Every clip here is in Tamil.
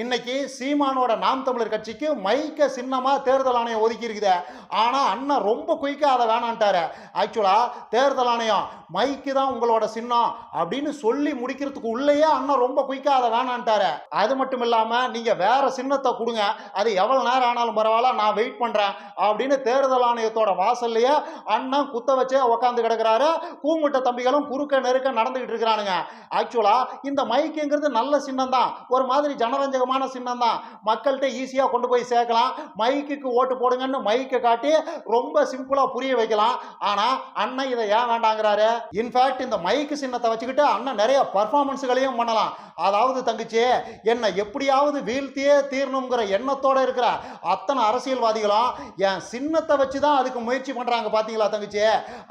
இன்னைக்கு சீமானோட நாம் தமிழர் கட்சிக்கு மைக்க சின்னமாக தேர்தல் ஆணையம் ஒதுக்கி இருக்குது ஆனால் அண்ணன் ரொம்ப குயிக்காக அதை வேணான்ட்டாரு. ஆக்சுவலா தேர்தல் ஆணையம் மைக்கு தான் உங்களோட சின்னம் அப்படின்னு சொல்லி முடிக்கிறதுக்கு உள்ளேயே அண்ணன் ரொம்ப குயிக்காக அதை வேணான்ட்டாரு. அது மட்டும் இல்லாமல் நீங்கள் வேற சின்னத்தை கொடுங்க. அது எவ்வளோ நேரம் ஆனாலும் பரவாயில்ல நான் வெயிட் பண்ணுறேன் அப்படின்னு தேர்தல் ஆணையத்தோட வாசல்லையே அண்ணன் குத்த வச்சே உக்காந்து கிடக்குறாரு. கூமுட்ட தம்பிகளும் குறுக்க நெருக்க நடந்துகிட்டு இருக்கிறானுங்க. ஆக்சுவலாக இந்த மைக்குங்கிறது நல்ல சின்னம் தான் ஒரு மாதிரி ஜனரஞ்சகமான சின்னம் தான் மக்கள்கிட்ட ஈஸியாக கொண்டு போய் சேர்க்கலாம். மைக்குக்கு ஓட்டு போடுங்கன்னு மைக்கை காட்டி ரொம்ப சிம்பிளாக புரிய வைக்கலாம். ஆனால் அண்ணன் இதை ஏன் வேண்டாங்கிறாரு? இன்ஃபேக்ட் இந்த மைக்கு சின்னத்தை வச்சுக்கிட்டு அண்ணன் நிறைய பர்ஃபார்மன்ஸுகளையும் பண்ணலாம். அதாவது தங்கச்சி என்னை எப்படியாவது வீழ்த்தியே தீரணுங்கிற எண்ணத்தோடு இருக்கிற அத்தனை அரசியல்வாதிகளும் என் சின்னத்தை வச்சு தான் அதுக்கு முயற்சி பண்ணுறாங்க பார்த்தீங்களா தங்கச்சி?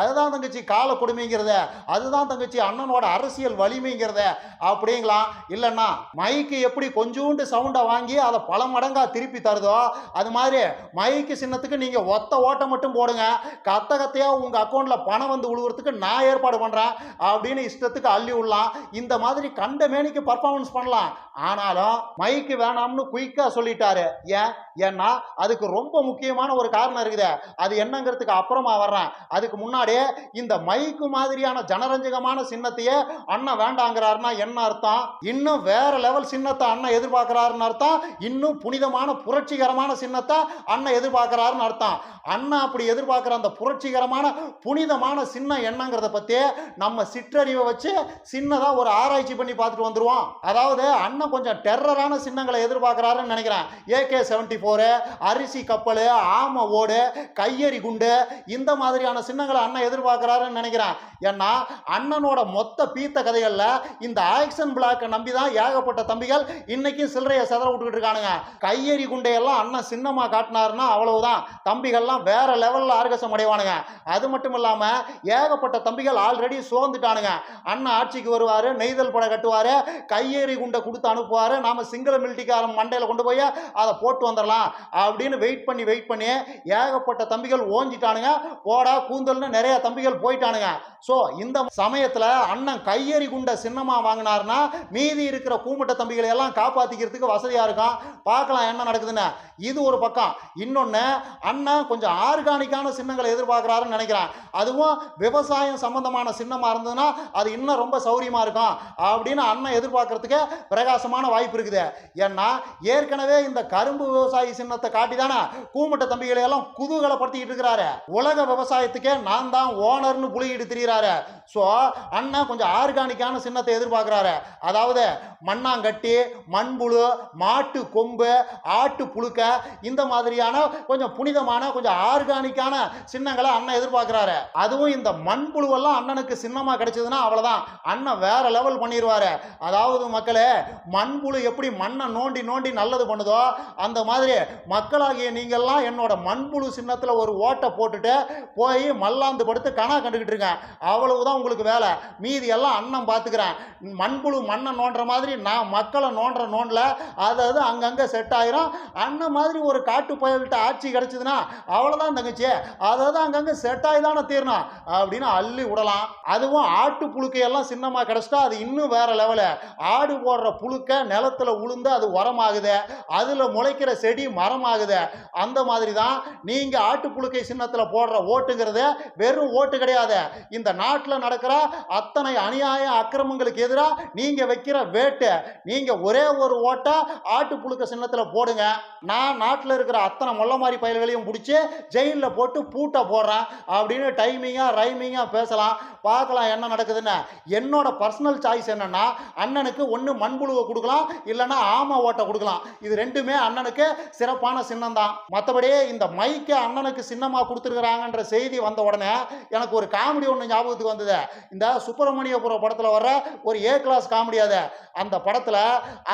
அதுதான் தங்கச்சி கால கொடுமைங்கிறத. அதுதான் தங்கச்சி அண்ணனோட அரசியல் வலிமைங்கிறத. அப்படிங்களா? இல்லைன்னா மைக்கு எப்படி கொஞ்சம் கொஞ்சோண்டு சவுண்டை வாங்கி அதை பல மடங்காக திருப்பி தருதோ அது மாதிரி மைக்கு சின்னத்துக்கு நீங்கள் ஒத்த ஓட்டை மட்டும் போடுங்க. கத்த கத்தையாக உங்கள் அக்கௌண்ட்டில் பணம் வந்து விழுவுறதுக்கு நான் ஏற்பாடு பண்ணுறேன் அப்படின்னு இஷ்டத்துக்கு அள்ளி விடலாம். இந்த மாதிரி கண்ட மேனிக்கு பர்ஃபார்மன்ஸ் பண்ணலாம். ஆனாலும் மைக்கு வேணாம்னு குயிக்காக சொல்லிட்டாரு. ஏன்? ஏன்னா அதுக்கு ரொம்ப முக்கியமான ஒரு காரணம் இருக்குது. அது என்னங்கிறதுக்கு அப்புறமா வர்றேன். அதுக்கு முன்னாடியே இந்த மைக்கு மாதிரியான ஜனரஞ்சகமான சின்னத்தையே அண்ணன் வேண்டாங்கிறாருன்னா என்ன அர்த்தம்? இன்னும் வேற லெவல் சின்னத்தை அண்ணன் எதிர்பார்க்கிறாருன்னு அர்த்தம்? இன்னும் புனிதமான புரட்சிகரமான சின்னத்தை அண்ணன் எதிர்பார்க்கிறாருன்னு அர்த்தம். அண்ணன் அப்படி எதிர்பார்க்குற அந்த புரட்சிகரமான புனிதமான சின்னம் என்னங்கிறத பற்றி நம்ம சிற்றறிவை வச்சு சின்னதாக ஒரு ஆராய்ச்சி பண்ணி பார்த்துட்டு வந்துடுவோம் அதாவது அண்ணன் கொஞ்சம் டெரரான சின்னங்களை எதிர்பார்க்குறாருன்னு நினைக்கிறேன். ஏகே செவன்டி ஃபோரு அரிசி கப்பல் ஆம ஓடு கையெறி குண்டு இந்த மாதிரியான சின்னங்களை அண்ணன் எதிர்பார்க்குறாருன்னு நினைக்கிறேன். ஏன்னா அண்ணனோட மொத்த பீத்த கதைகளில் இந்த ஆக்ஷன் பிளாக்கை நம்பி தான் ஏகப்பட்ட தம்பிகள் இன்னைக்கும் சில்லறையை செதற விட்டுக்கிட்டு இருக்கானுங்க. கையெறி குண்டையெல்லாம் அண்ணன் சின்னமாக காட்டினாருன்னா அவ்வளவுதான். தம்பிகள்லாம் வேற லெவலில் ஆர்கசம் அடைவானுங்க. அது மட்டும் இல்லாமல் ஏகப்பட்ட தம்பிகள் ஆல்ரெடி சோர்ந்துட்டானுங்க. அண்ணன் ஆட்சிக்கு வருவார் நெய்தல் படம் கட்டுவார் கையெறி குண்டை கொடுத்து அனுப்புவார். நாம சிங்கள மிலிட்டிக்காரன் மண்டையில் கொண்டு போய் அதை போட்டு வந்துடலாம். அப்படின்னு வெயிட் பண்ணி வெயிட் பண்ணி ஏகப்பட்ட தம்பிகள் ஓஞ்சிட்டானுங்க. போடா கூந்தல்னு நிறைய தம்பிகள் போயிட்டானுங்க. ஸோ இந்த சமயத்தில் அண்ணன் கையெறி குண்டை சின்னமா வாங்கினார்னா மீதி இருக்கிற கூமுட்ட தம்பிகளை எல்லாம் காப்பாற்றிக்கிறதுக்கு வசதியாக இருக்கும் பார்க்கலாம் என்ன நடக்குதுன்னு. இது ஒரு பக்கம். இன்னொன்று அண்ணன் கொஞ்சம் ஆர்கானிக்கான சின்னங்களை எதிர்பார்க்குறாருன்னு நினைக்கிறேன். அதுவும் விவசாயம் சம்பந்தமான சின்னமாக இருந்ததுன்னா அது இன்னும் ரொம்ப சௌரியமாக இருக்கும் அப்படின்னு அண்ணன் எதிர்பார்க்கறதுக்கு பிரகாசமான வாய்ப்பு இருக்குது. ஏன்னா ஏற்கனவே இந்த கரும்பு விவசாயம் சின்னத்தை காட்டி தானே தம்பிகளை எல்லாம் குதூகலப்படுத்திக்கிட்டு இருக்கிறாரு. உலக விவசாயத்துக்கே நான் தான் ஓனர்னு புலிகிட்டு திரியிறாரு. ஸோ அண்ணன் கொஞ்சம் ஆர்கானிக்கான சின்னத்தை எதிர்பார்க்குறாரு. அதாவது மண்ணாங்கட்டி மண்புழு மாட்டு கொம்பு ஆட்டு புழுக்க இந்த மாதிரியான கொஞ்சம் புனிதமான கொஞ்சம் ஆர்கானிக்கான சின்னங்களை அண்ணன் எதிர்பார்க்குறாரு. அதுவும் இந்த மண்புழுவெல்லாம் அண்ணனுக்கு சின்னமாக கிடைச்சதுன்னா அவ்வளோதான் அண்ணன் வேற லெவல் பண்ணிடுவாரு அதாவது மக்களே மண்புழு எப்படி மண்ணை நோண்டி நோண்டி நல்லது பண்ணுதோ அந்த மாதிரி மக்களாகிய நீங்கள்லாம் என்னோட மண்புழு சின்னத்தில் ஒரு ஓட்டை போட்டுட்டு போய் மல்லாந்து படுத்து கணா கண்டுக்கிட்டு இருங்க. அவ்வளவுதான் உங்களுக்கு வேலை. மீதி எல்லாம் அண்ணன் பார்த்துக்கிறேன் மண்புழு மண்ணை நோண்டுற மாதிரி நான் மக்களை நோண்டுற நோண்டில். அதாவது அங்கங்கே செட் ஆகிரும் அண்ணன் மாதிரி ஒரு காட்டு புயல்கிட்ட ஆட்சி கிடச்சிதுன்னா அவ்வளோதான் தங்கச்சி. அதாவது அங்கங்கே செட் ஆகி தானே தீரணும். அப்படின்னு அள்ளி விடலாம். அதுவும் ஆட்டு புழுக்கையெல்லாம் சின்னமாக கிடச்சிட்டா அது இன்னும் வேற லெவலு ஆடு போடுற புழுக்க நிலத்துல உளுந்து அது உரமாகுது. அதில் முளைக்கிற செடி மரமாகுது. அந்த மாதிரி தான் நீங்கள் ஆட்டு புழுக்கை சின்னத்தில் போடுற ஓட்டுங்கிறது வெறும் ஓட்டு கிடையாது. இந்த நாட்டில் நடக்கிற அத்தனை அநியாய அக்கிரமங்களுக்கு எதிராக நீங்கள் வைக்கிற வேட்டு. நீங்கள் ஒரே ஒரு ஓட்டை ஆட்டுப்புழுக்க சின்னத்தில் போடுங்க. நான் நாட்டில் இருக்கிற அத்தனை மொல்ல மாதிரி பயல்களையும் பிடிச்சி ஜெயிலில் போட்டு பூட்டை போடுறேன். அப்படின்னு டைமிங்காக ரைமிங்காக பேசலாம். பார்க்கலாம் என்ன நடக்குதுன்னு. என்னோட பர்சனல் சாய்ஸ் என்னன்னா அண்ணனுக்கு ஒன்று மண்புழுவை கொடுக்கலாம் இல்லைன்னா ஆமை ஓட்டை கொடுக்கலாம். இது ரெண்டுமே அண்ணனுக்கு சிறப்பான சின்னம் தான் மற்றபடி இந்த மைக்கை அண்ணனுக்கு சின்னமாக கொடுத்துருக்குறாங்கன்ற செய்தி வந்த உடனே எனக்கு ஒரு காமெடி ஒன்று ஞாபகத்துக்கு வந்தது. இந்த சுப்பிரமணியபுரம் படத்தில் வர்ற ஒரு ஏ கிளாஸ் காமெடி அது. அந்த படத்தில்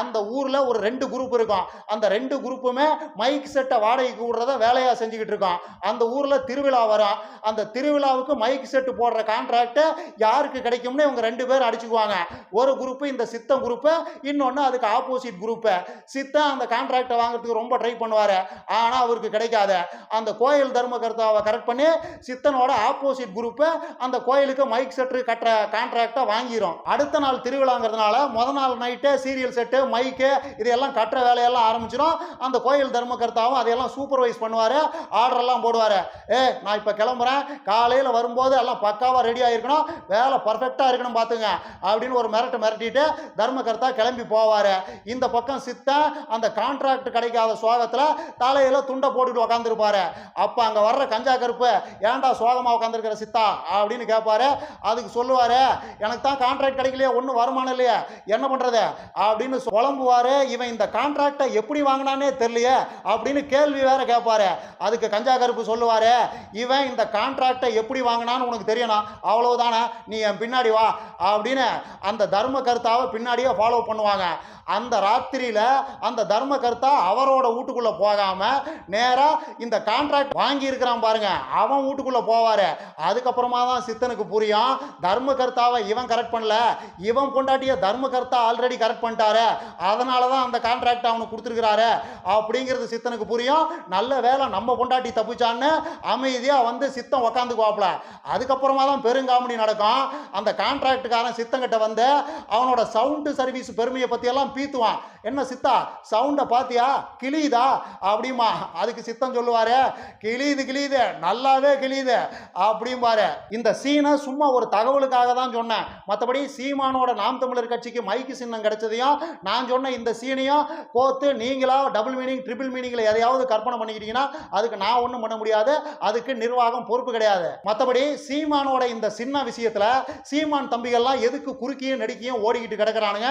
அந்த ஊரில் ஒரு ரெண்டு குரூப் இருக்கும். அந்த ரெண்டு குரூப்புமே மைக் செட்டை வாடகைக்கு விடுறத வேலையாக செஞ்சுக்கிட்டு இருக்கோம் அந்த ஊரில் திருவிழா வரும். அந்த திருவிழாவுக்கு மைக் செட்டு போடுற கான்ட்ராக்டை யாருக்கு கிடைக்கும்னு இவங்க ரெண்டு பேரும் அடிச்சுக்குவாங்க. ஒரு குரூப்பு இந்த சித்தம் குரூப்பு இன்னொன்று அதுக்கு ஆப்போசிட் குரூப்பு சித்தம் அந்த கான்ட்ராக்டை வாங்குறதுக்கு ரொம்ப ட்ரை பண்ணுவார். ஆனால் அவருக்கு கிடைக்காத. அந்த கோயில் தர்மகர்த்தாவை கரெக்ட் பண்ணி சித்தனோட ஆப்போசிட் குரூப்பு அந்த கோயிலுக்கு மைக் செட்டு கட்டுற கான்ட்ராக்டை வாங்கிரும். அடுத்த நாள் திருவிழாங்கிறதுனால முத நாள் நைட்டு சீரியல் செட்டு மைக்கு இதையெல்லாம் கட்டுற வேலையெல்லாம் ஆரம்பிச்சிடும் அந்த கோயில் தர்மகர்த்தாவும் அதையெல்லாம் சூப்பர்வைஸ் பண்ணுவார். ஆர்டர்லாம் போடுவார். ஏ நான் இப்போ கிளம்புறேன். காலையில் வரும்போது எல்லாம் பக்காவாக ரெடி ஆகிருக்கணும் வேலை பர்ஃபெக்டாக இருக்கணும் பார்த்துங்க அப்படின்னு ஒரு மிரட்டு மிரட்டிட்டு தர்மகர்த்தா கிளம்பி போவார். இந்த பக்கம் சித்தன் அந்த கான்ட்ராக்ட் கிடைக்காத சோகத்தில் தலையில் துண்டை போட்டுட்டு உக்காந்துருப்பாரு. அப்போ அங்கே வர்ற கஞ்சா கருப்பு ஏன்டா சோகமாக உட்காந்துருக்கிற சித்தா? அப்படின்னு கேட்பாரு அதுக்கு சொல்லுவார் எனக்கு தான் கான்ட்ராக்ட் கிடைக்கலையே ஒன்றும் வருமானம் இல்லையே என்ன பண்ணுறது அப்படின்னு குழம்புவார் இவன் இந்த கான்ட்ராக்டை எப்படி வாங்கினானே தெரியலையே அப்படின்னு கேள்வி வேற கேட்பாரு அதுக்கு கஞ்சா கருப்பு சொல்லுவார் இவன் இந்த கான்ட்ராக்டை எப்படி வாங்கினான்னு உனக்கு தெரியணும். அவ்வளவுதானே நீ என் பின்னாடி வா. அப்படின்னு அந்த தர்ம கருத்தாவை பின்னாடியே ஃபாலோ பண்ணுவாங்க. அந்த ராத்திரியில் அந்த தர்ம கருத்தா அவரோட வீட்டுக்குள்ளே போகாமல் நேராக இந்த கான்ட்ராக்ட் வாங்கியிருக்கிறான் பாருங்க. அவன் வீட்டுக்குள்ளே போவார். அதுக்கப்புறமா தான் சித்தனுக்கு புரியும். தர்ம கர்த்தாவை இவன் கரெக்ட் பண்ணல. இவன் பொண்டாட்டிய தர்ம கர்த்தா ஆல்ரெடி கரெக்ட் பண்ணிட்டாரு. அதனால தான் அந்த கான்ட்ராக்ட் அவனுக்கு கொடுத்துருக்கிறாரு. அப்படிங்கிறது சித்தனுக்கு புரியும். நல்ல வேலை நம்ம பொண்டாட்டி தப்பிச்சான்னு அமைதியாக வந்து சித்தம் உக்காந்துக்குவாப்ல அதுக்கப்புறமா தான் பெருங்காமெடி நடக்கும். அந்த கான்ட்ராக்டுக்காரன் சித்தங்கிட்ட வந்து அவனோட சவுண்டு சர்வீஸ் பெருமையை பற்றியெல்லாம் பீத்துவான். என்ன சித்தா சவுண்டை பார்த்தியா கிளி கிளியுதா அப்படிமா அதுக்கு சித்தம் சொல்லுவாரு கிளியுது கிளியுது நல்லாவே கிளியுது அப்படிம்பாரு. இந்த சீனை சும்மா ஒரு தகவலுக்காக தான் சொன்னேன். மற்றபடி சீமானோட நாம் தமிழர் கட்சிக்கு மைக்கு சின்னம் கிடைச்சதையும் நான் சொன்ன இந்த சீனையும் கோத்து நீங்களா டபுள் மீனிங் ட்ரிபிள் மீனிங்கில் எதையாவது கற்பனை பண்ணிக்கிட்டீங்கன்னா அதுக்கு நான் ஒன்றும் பண்ண முடியாது. அதுக்கு நிர்வாகம் பொறுப்பு கிடையாது. மற்றபடி சீமானோட இந்த சின்ன விஷயத்தில் சீமான் தம்பிகள்லாம் எதுக்கு குறுக்கியும் நடிக்கியும் ஓடிக்கிட்டு கிடக்குறானுங்க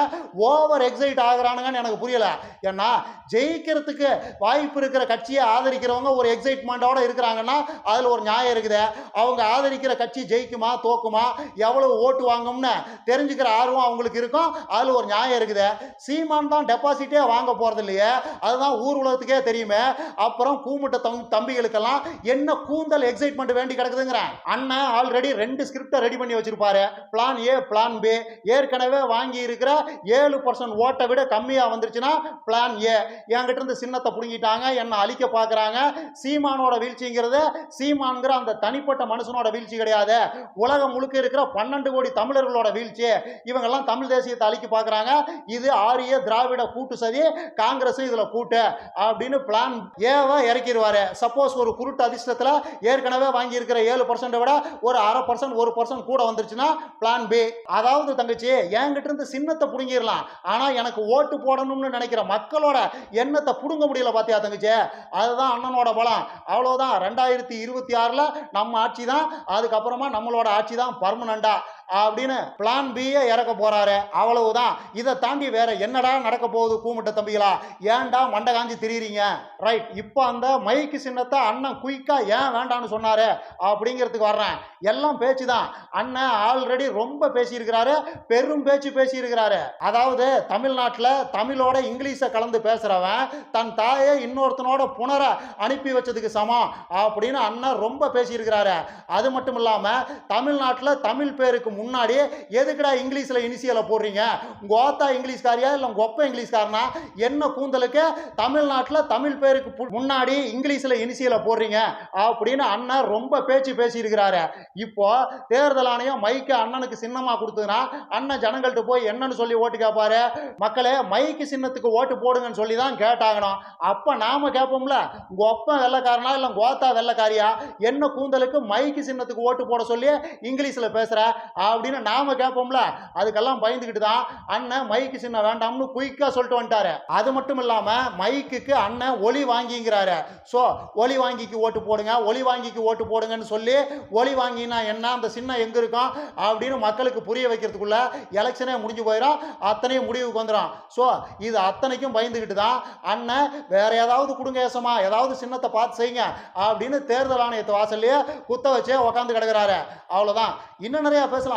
ஓவர் எக்ஸைட் ஆகுறானுங்கன்னு எனக்கு புரியல. ஏன்னா ஜெயிக்கிறதுக்கு வாய்ப்பு இருக்கிற கட்சியை ஆதரிக்கிறவங்க ஒரு எக்ஸைட்மெண்ட்டோட இருக்கிறாங்கன்னா அதில் ஒரு நியாயம் இருக்குது. அவங்க ஆதரிக்கிற கட்சி ஜெயிக்குமா தோக்குமா எவ்வளவு ஓட்டு வாங்கும்னு தெரிஞ்சுக்கிற ஆர்வம் அவங்களுக்கு இருக்கும். அதில் ஒரு நியாயம் இருக்குது. சீமான் தான் டெபாசிட்டே வாங்க போகிறது இல்லையே. அதுதான் ஊர் உலகத்துக்கே தெரியுமே. அப்புறம் கூமுட்ட தம் தம்பிகளுக்கெல்லாம் என்ன கூந்தல் எக்ஸைட்மெண்ட் வேண்டி கிடக்குதுங்கிறேன் அண்ணன் ஆல்ரெடி ரெண்டு ஸ்கிரிப்டை ரெடி பண்ணி வச்சிருப்பாரு. பிளான் ஏ பிளான் பி ஏற்கனவே வாங்கி இருக்கிற ஏழு பர்சன்ட் ஓட்டை விட கம்மியாக வந்துருச்சுன்னா பிளான் ஏ என்கிட்ட இருந்து சின்ன சின்னத்தை பிடுங்கிட்டாங்க என்னை அழிக்க பார்க்குறாங்க. சீமானோட வீழ்ச்சிங்கிறது சீமான்கிற அந்த தனிப்பட்ட மனுஷனோட வீழ்ச்சி கிடையாது. உலகம் முழுக்க இருக்கிற பன்னெண்டு கோடி தமிழர்களோட வீழ்ச்சி. இவங்கெல்லாம் தமிழ் தேசியத்தை அழிக்க பார்க்குறாங்க. இது ஆரிய திராவிட கூட்டு சதி காங்கிரஸ் இதில் கூட்டு அப்படின்னு பிளான் ஏவை இறக்கிடுவாரு சப்போஸ் ஒரு குருட்டு அதிர்ஷ்டத்தில் ஏற்கனவே வாங்கியிருக்கிற ஏழு பர்சன்ட்டை விட ஒரு அரை பர்சன்ட் ஒரு பர்சன்ட் கூட வந்துருச்சுன்னா பிளான் பி அதாவது தங்கச்சி என்கிட்ட இருந்து சின்னத்தை பிடுங்கிடலாம் ஆனால் எனக்கு ஓட்டு போடணும்னு நினைக்கிற மக்களோட எண்ணத்தை பிடுங்க முடியல பார்த்தியா தங்கச்சி? அதுதான் அண்ணனோட பலம். அவ்வளோதான் ரெண்டாயிரத்தி இருபத்தி ஆறில் நம்ம ஆட்சி தான் அதுக்கப்புறமா நம்மளோட ஆட்சி தான் பர்மனண்டா அப்படின்னு பிளான் பியை இறக்க போறாரு. அவ்வளவுதான். இதை தாண்டி வேற என்னடா நடக்க போகுது கூமுட்ட தம்பிகளா? ஏன்டா மண்டை காஞ்சி திரியிறீங்க? ரைட் இப்போ அந்த மைக்கு சின்னத்தை அண்ணன் குயிக்கா ஏன் வேண்டான்னு சொன்னாரு? அப்படிங்கிறதுக்கு வர்றேன். எல்லாம் பேச்சு தான் அண்ணன் ஆல்ரெடி ரொம்ப பேசியிருக்கிறாரு. பெரும் பேச்சு பேசியிருக்கிறாரு. அதாவது தமிழ்நாட்டில் தமிழோட இங்கிலீஷை கலந்து பேசுறவன் தன் தாயை இன்னொருத்தனோட புனர அனுப்பி வச்சதுக்கு சமம் அப்படின்னு அண்ணன் ரொம்ப பேசியிருக்கிறாரு. அது மட்டும் இல்லாமல் தமிழ்நாட்டில் தமிழ் பேருக்கு முன்னாடி எதுக்குடா இங்கிலீஷில் இனிஷியலை போடுறீங்க? உங்கள் ஓத்தா இங்கிலீஷ்காரியா இல்லை உங்கள் ஒப்ப இங்கிலீஷ்காரனா? என்ன கூந்தலுக்கு? தமிழ்நாட்டில் தமிழ் பேருக்கு முன்னாடி இங்கிலீஷில் இனிஷியலை போடுறீங்க. அப்படின்னு அண்ணன் ரொம்ப பேச்சு பேசியிருக்கிறாரு. இப்போ தேர்தல் ஆணையம் மைக்கு அண்ணனுக்கு சின்னமாக கொடுத்ததுன்னா அண்ணன் ஜனங்கள்கிட்ட போய் என்னன்னு சொல்லி ஓட்டு கேட்பாரு மக்களே மைக்கு சின்னத்துக்கு ஓட்டு போடுங்கன்னு சொல்லி தான் கேட்டாகணும். அப்போ நாம கேட்போம்ல உங்க வெள்ளக்காரனா இல்லை கோத்தா வெள்ளக்காரியா? என்ன கூந்தலுக்கு மைக்கு சின்னத்துக்கு ஓட்டு போட சொல்லி இங்கிலீஷில் பேசுகிற அப்படின்னு நாம கேட்போம்ல. அதுக்கெல்லாம் பயந்துக்கிட்டு தான் அண்ணன் மைக்கு சின்ன வேண்டாம்னு குயிக்காக சொல்லிட்டு வந்துட்டாரு. அது மட்டும் இல்லாமல் மைக்குக்கு அண்ணன் ஒலி வாங்கிங்கிறாரு. ஸோ ஒலி வாங்கிக்கு ஓட்டு போடுங்க ஒலி வாங்கிக்கு ஓட்டு போடுங்கன்னு சொல்லி ஒலி வாங்கினா என்ன அந்த சின்னம் எங்கே இருக்கும் அப்படின்னு மக்களுக்கு புரிய வைக்கிறதுக்குள்ள எலெக்ஷனே முடிஞ்சு போயிடும். அத்தனையும் முடிவுக்கு வந்துடும். ஸோ இது அத்தனைக்கும் பயந்துக்கிட்டு தான் அண்ணன் வேற ஏதாவது கொடுங்க ஏசமா ஏதாவது சின்னத்தை பார்த்து செய்யுங்க அப்படின்னு தேர்தல் ஆணையத்தை வாசல்லையே குத்த வச்சே உக்காந்து கிடக்கிறாரு. அவ்வளோதான் இன்னும் நிறையா பேசலாம்.